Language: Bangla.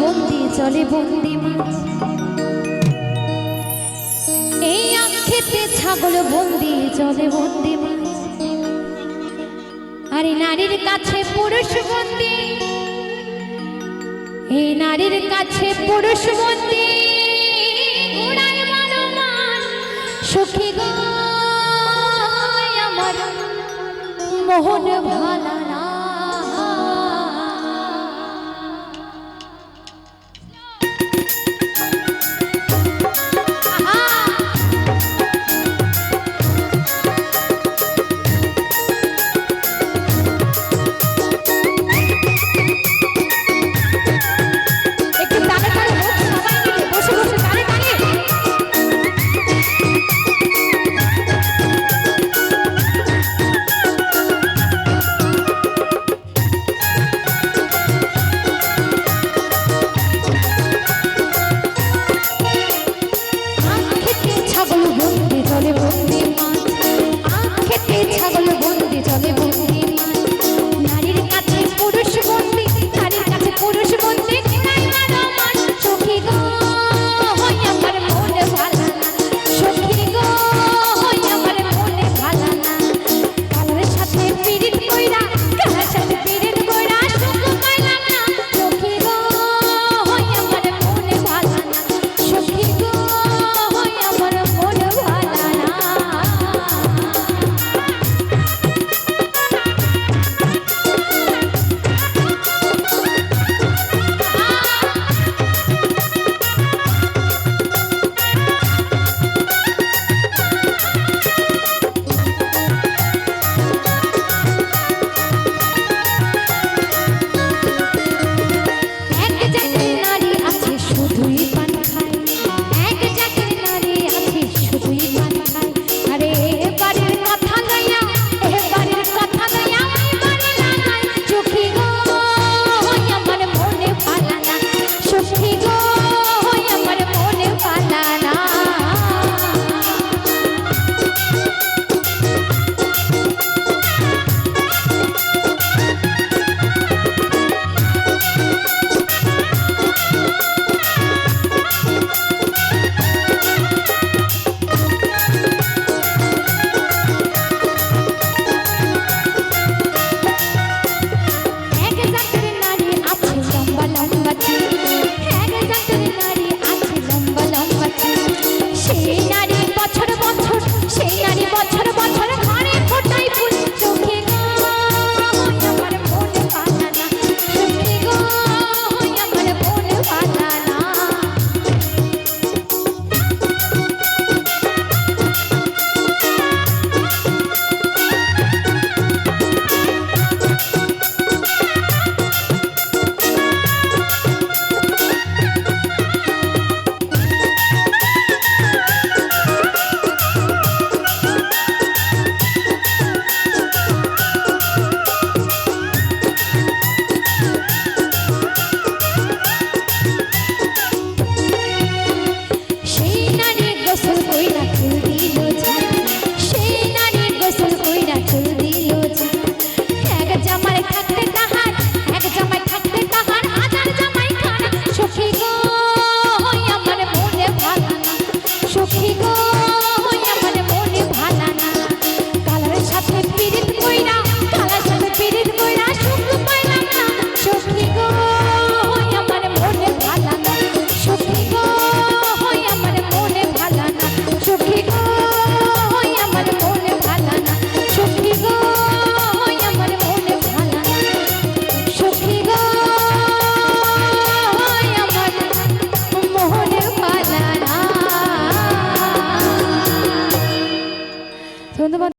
বন্দি চলে বন্দি মাছ। এই আক্ষেপে ছাগল বন্দি চলে বন্দি মাছ। আরে নারীর কাছে পুরুষ বন্দি। এই নারীর কাছে পুরুষ বন্দি। গো, আমার মোহন ভালা Thank you.